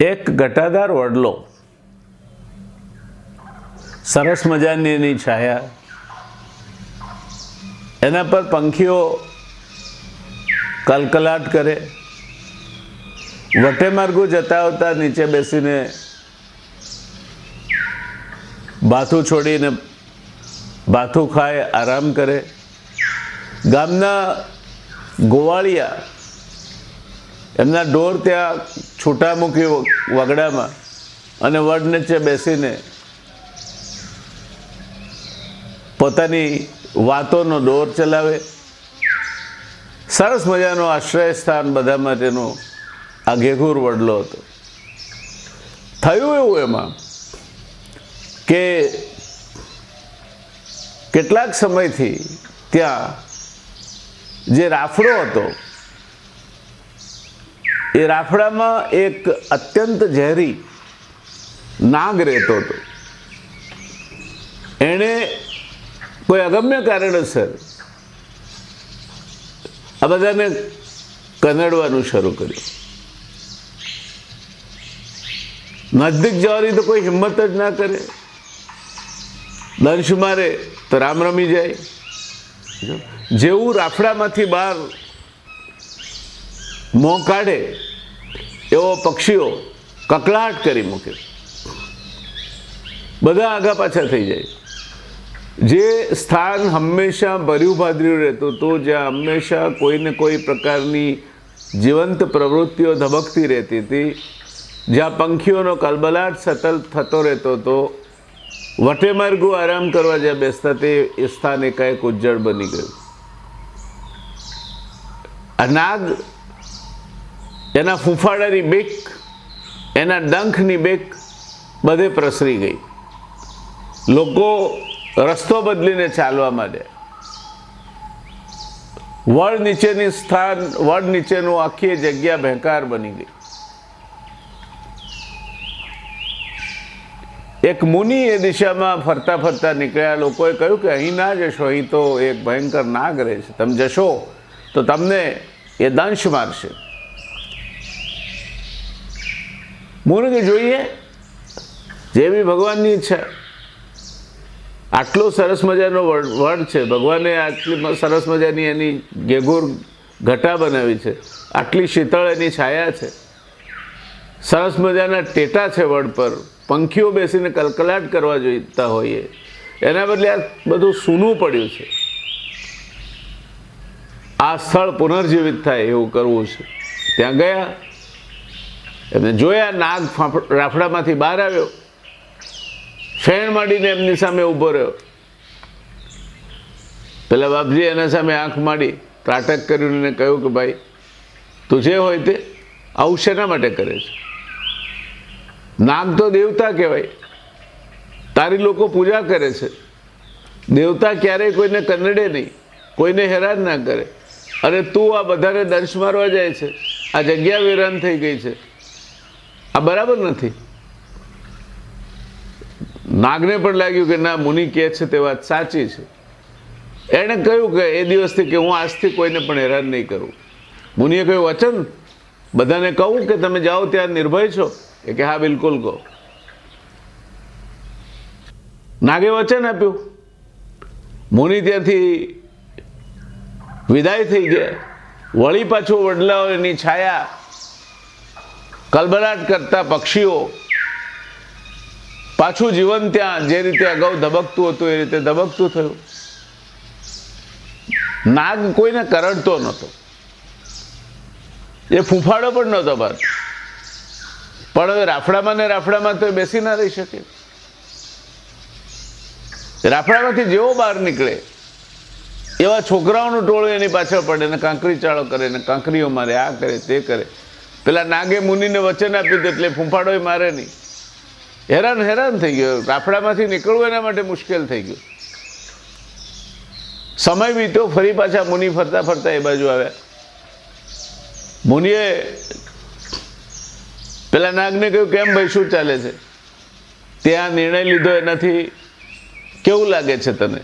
એક ઘટાદાર વડલો. સરસ મજાની એની છાયા. એના પર પંખીઓ કલકલાટ કરે. વટે માર્ગો જતા આવતા નીચે બેસીને બાથું છોડીને બાથું ખાય, આરામ કરે. ગામના ગોવાળિયા એમના ઢોર ત્યાં છૂટા મૂકી વગડામાં અને વડ નીચે બેસીને પોતાની વાતોનો દોર ચલાવે. સરસ મજાનો આશ્રય સ્થાન બધા માટેનું આ ઘેઘૂર વડલો હતો. થયું એવું એમાં કે કેટલાક સમયથી ત્યાં જે રાફડો હતો એ રાફડામાં એક અત્યંત ઝેરી નાગ રહેતો હતો. એણે કોઈ અગમ્ય કારણોસર આ બધાને કનડવાનું શરૂ કર્યું. નજદીક જવાની તો કોઈ હિંમત જ ના કરે. દંશ મારે તો રામ રમી જાય. જેવું રાફડામાંથી બહાર મોં કાઢે એવો પક્ષીઓ કકળાટ કરી મૂકે. બધા આગા પાછા થઈ જાય. જે સ્થાન હંમેશા ભર્યું ભાદર્યું રહેતું હતું, જ્યાં હંમેશા કોઈને કોઈ પ્રકારની જીવંત પ્રવૃત્તિઓ ધબકતી રહેતી હતી, જ્યાં પંખીઓનો કલબલાટ સતત થતો રહેતો હતો, વટે માર્ગો આરામ કરવા જ્યાં બેસતા તે સ્થાન એકાએક ઉજ્જળ બની ગયું. આ નાગ એના ફૂંફાડાની બેક, એના ડંખની બેક બધે પ્રસરી ગઈ. લોકો રસ્તો બદલીને ચાલવા માંડ્યા વડ નીચેની સ્થાન વડ નીચેનું આખી જગ્યા ભેંકાર બની ગઈ. એક મુનિ એ દિશામાં ફરતા ફરતા નીકળ્યા. લોકોએ કહ્યું કે અહીં ના જશો, અહીં તો એક ભયંકર નાગ રહે છે. તમે જશો તો તમને એ દંશ મારશે. કે જોઈએ? જેવી ભગવાનની ઈચ્છા. આટલો સરસ મજાનો વર્ડ છે. ભગવાને આટલી સરસ મજાની એની ગેગુર ઘટા બનાવી છે. આટલી શીતળ એની છાયા છે. સરસ મજાના ટેટા છે વડ પર. પંખીઓ બેસીને કલકલાટ કરવા જોઈતા હોઈએ. એના બદલે આ બધું સૂનું પડ્યું છે. આ સ્થળ પુનર્જીવિત થાય એવું કરવું છે. ત્યાં ગયા એમને જોયા નાગ રાફડામાંથી બહાર આવ્યો. ફેણ માંડીને એમની સામે ઊભો રહ્યો. પેલા બાપજી એના સામે આંખ માંડી, ત્રાટક કર્યું એને કહ્યું કે, ભાઈ, તું જે હોય તે આવું શેના માટે કરે છે? નાગ તો દેવતા કહેવાય. તારી લોકો પૂજા કરે છે. દેવતા ક્યારેય કોઈને કનડે નહીં, કોઈને હેરાન ના કરે. અને તું આ બધાને દંશ મારવા જાય છે. આ જગ્યા વેરાન થઈ ગઈ છે. આ બરાબર નથી. નાગને પણ લાગ્યું કે ના, મુનિ કહે છે તે વાત સાચી છે. એણે કહ્યું કે એ દિવસથી કે હું આજથી કોઈને પણ હેરાન નહીં કરું. મુનિએ કહ્યું, વચન, બધાને કહું કે તમે જાઓ ત્યાં નિર્ભય છો? એ કે, હા, બિલકુલ કહો. નાગે વચન આપ્યું. મુનિ ત્યાંથી વિદાય થઈ ગયા. વળી પાછું વડલાઓની છાયા કલબલાટ કરતા પક્ષીઓ પાછું જીવન ત્યાં જે રીતે અગાઉ ધબકતું હતું, એ રીતે ધબકતું થયું. નાગ કોઈને કરડતો નહોતો. એ ફૂંફાડો પણ નહોતો બાદ. પણ હવે રાફડામાં ને રાફડામાં તો બેસી ના રહી શકે. રાફડામાંથી જેવો બહાર નીકળે, એવા છોકરાઓનું ટોળું એની પાછળ પડે ને કાંકરી ચાળો કરે ને કાંકરીઓ મારે, આ કરે, તે કરે. પેલા નાગે મુનિને વચન આપ્યું હતું એટલે ફૂંફાડો મારે નહીં. હેરાન હેરાન થઈ ગયો. રાફડામાંથી નીકળવું એના માટે મુશ્કેલ થઈ ગયું. સમય વીત્યો, ફરી પાછા મુનિ ફરતા ફરતા એ બાજુ આવ્યા. મુનિએ પેલા નાગને કહ્યું, કેમ ભાઈ, શું ચાલે છે? ત્યાં નિર્ણય લીધો એનાથી કેવું લાગે છે તને?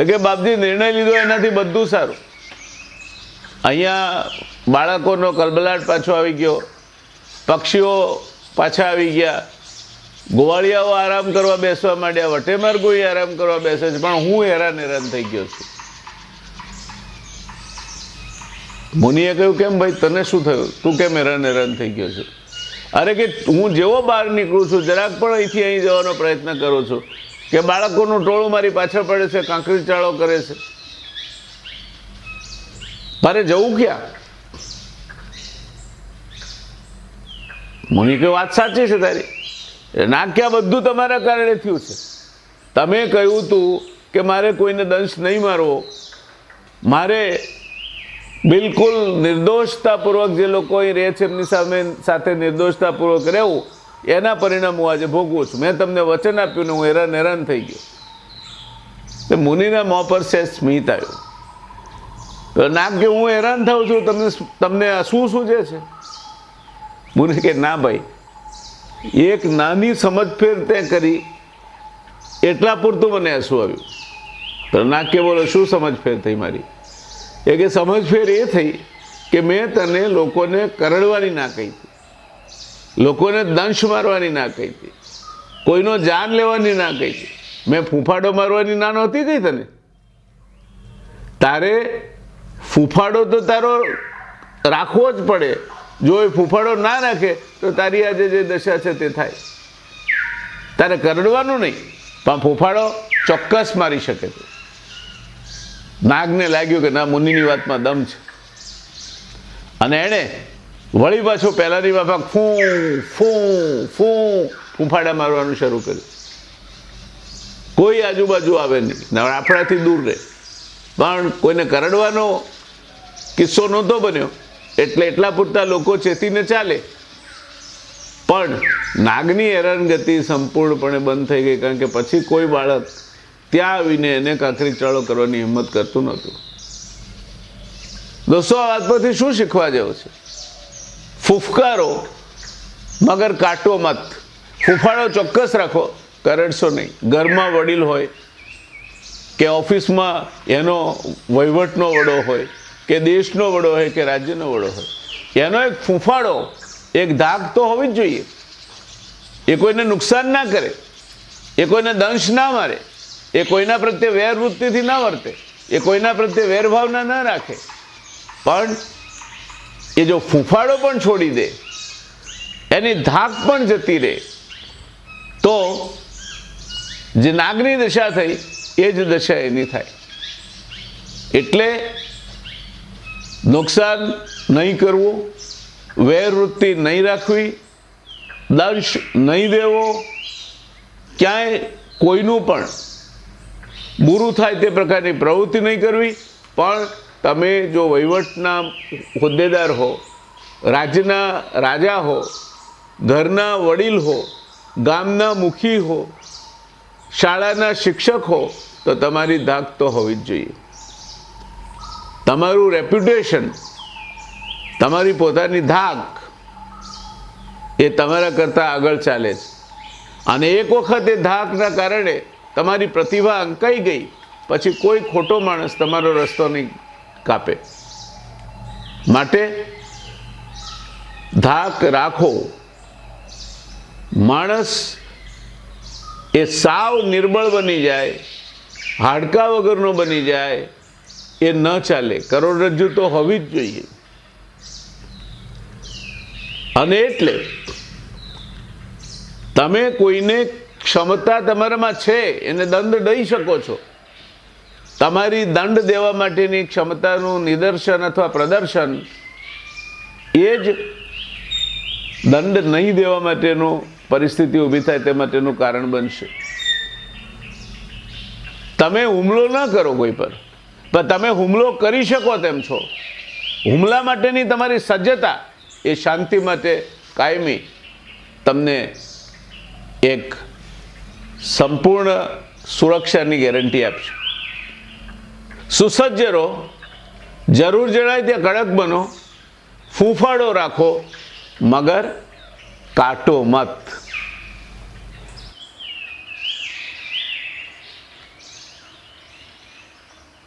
એ કે, બાપજી, નિર્ણય લીધો એનાથી બધું સારું. અહીંયા બાળકોનો કલબલાટ પાછો આવી ગયો. પક્ષીઓ પાછા આવી ગયા. ગોવાળિયાઓ આરામ કરવા બેસવા માંડ્યા. વટેમાર્ગોએ આરામ કરવા બેસે છે. પણ હું હેરાન હેરાન થઈ ગયો છું. મુનિએ કહ્યું, કેમ ભાઈ, તને શું થયું? તું કેમ હેરાન હેરાન થઈ ગયો છે? અરે કે હું જેવો બહાર નીકળું છું, જરાક પણ અહીંથી અહીં જવાનો પ્રયત્ન કરું છું કે બાળકોનું ટોળું મારી પાછળ પડે છે, કાંકરી ચાળો કરે છે. મારે જવું ક્યાં? મુનિ કે વાત સાચી છે તારી. ના ક્યાં બધું તમારા કારણે થયું છે. તમે કહ્યું તું કે મારે કોઈને દંશ નહીં મારવો. મારે બિલકુલ નિર્દોષતાપૂર્વક જે લોકો અહીં રહે છે, એમની સામે સાથે નિર્દોષતાપૂર્વક રહેવું, એના પરિણામ હું આજે ભોગવું છું. મેં તમને વચન આપ્યું ને હું હેરાન હેરાન થઈ ગયો. મુનિના મોં પર છે સ્મિત આવ્યું. ના કે હું હેરાન થાઉં છું, તમને તમને શું સૂજે છે? મુનિ કે, ના ભાઈ, એક નાની સમજફેર તે કરી, એટલા પૂરતું મને હસવું આવ્યું. તો ના કે, બોલો, શું સમજફેર થઈ મારી? એ કે, સમજફેર એ થઈ કે મેં તને લોકોને કરડવાની ના કહી હતી, લોકોને દંશ મારવાની ના કહી હતી, કોઈનો જાન લેવાની ના કહી હતી. મેં ફૂંફાડો મારવાની ના નહોતી કહી તને? તારે ફૂફાડો તો તારો રાખવો જ પડે. જો એ ફૂફાડો ના રાખે, તો તારી આજે જે દશા છે તે થાય. તારે કરડવાનું નહીં, પણ ફૂફાડો ચોક્કસ મારી શકે છે. નાગને લાગ્યું કે ના, મુનિની વાતમાં દમ છે. અને એણે વળી પાછો પહેલાંની બાપા ફૂ ફૂ ફૂ ફૂંફાડા મારવાનું શરૂ કર્યું. કોઈ આજુબાજુ આવે નહીં. આપણાથી દૂર રહે. પણ કોઈને કરડવાનો કિસ્સો નહોતો બન્યો. એટલે એટલા પૂરતા લોકો ચેતીને ચાલે. પણ નાગની હેરાનગતિ સંપૂર્ણપણે બંધ થઈ ગઈ કારણ કે પછી કોઈ બાળક ત્યાં આવીને એને કાંકરી ચાળો કરવાની હિંમત કરતું નહોતું. દોસ્તો, આ વાત પરથી શું શીખવા જેવું છે? ફૂફકારો મગર કાટો મત. ફૂફાડો ચોક્કસ રાખો, કરડશો નહીં. ઘરમાં વડીલ હોય કે ઓફિસમાં એનો વહીવટનો વડો હોય કે દેશનો વડો હોય કે રાજ્યનો વડો હોય. એનો એક ફૂંફાડો, એક ધાક તો હોવી જ જોઈએ. એ કોઈને નુકસાન ના કરે, એ કોઈને દંશ ના મારે, એ કોઈના પ્રત્યે વેરવૃત્તિથી ના વર્તે, એ કોઈના પ્રત્યે વેરભાવના ના રાખે. પણ એ જો ફૂંફાડો પણ છોડી દે, એની ધાક પણ જતી રહે, તો જે નાગની દશા થઈ, એ જ દશા એની થાય. એટલે નુકસાન નહીં કરવું, વેરવૃત્તિ નહીં રાખવી, દંશ નહીં દેવો, ક્યાંય કોઈનું પણ બુરું થાય તે પ્રકારની પ્રવૃત્તિ નહીં કરવી, પણ તમે જો વહીવટના હોદ્દેદાર હો રાજ્યના રાજા હો, ઘરના વડીલ હો, ગામના મુખી હો, શાળાના શિક્ષક હો, તો તમારી ધાક તો હોવી જ જોઈએ. તમારું રેપ્યુટેશન તમારી પોતાની ધાક, એ તમારા કરતાં આગળ ચાલે છે. અને એક વખત એ ધાકના કારણે તમારી પ્રતિભા અંકાઈ ગઈ, પછી કોઈ ખોટો માણસ તમારો રસ્તો નહીં કાપે. માટે ધાક રાખો. માણસ એ સાવ નિર્બળ બની જાય, હાડકા વગરનો બની જાય એ ન ચાલે. કરોડરજ્જુ તો હોવી જ જોઈએ. અને એટલે તમે કોઈને ક્ષમતા તમારામાં છે, એને દંડ દઈ શકો છો. તમારી દંડ દેવા માટેની ક્ષમતાનું નિદર્શન અથવા પ્રદર્શન એ જ દંડ નહીં દેવા માટેનું પરિસ્થિતિ ઊભી થાય તે માટેનું કારણ બનશે. તમે હુમલો ન કરો કોઈ પર. પણ તમે હુમલો કરી શકો તેમ છો. હુમલા માટેની તમારી સજ્જતા એ શાંતિ માટે કાયમી તમને એક સંપૂર્ણ સુરક્ષાની ગેરંટી આપશે. સુસજ્જ રહો, જરૂર જણાય ત્યાં કડક બનો, ફૂંફાડો રાખો, મગર કાટો મત.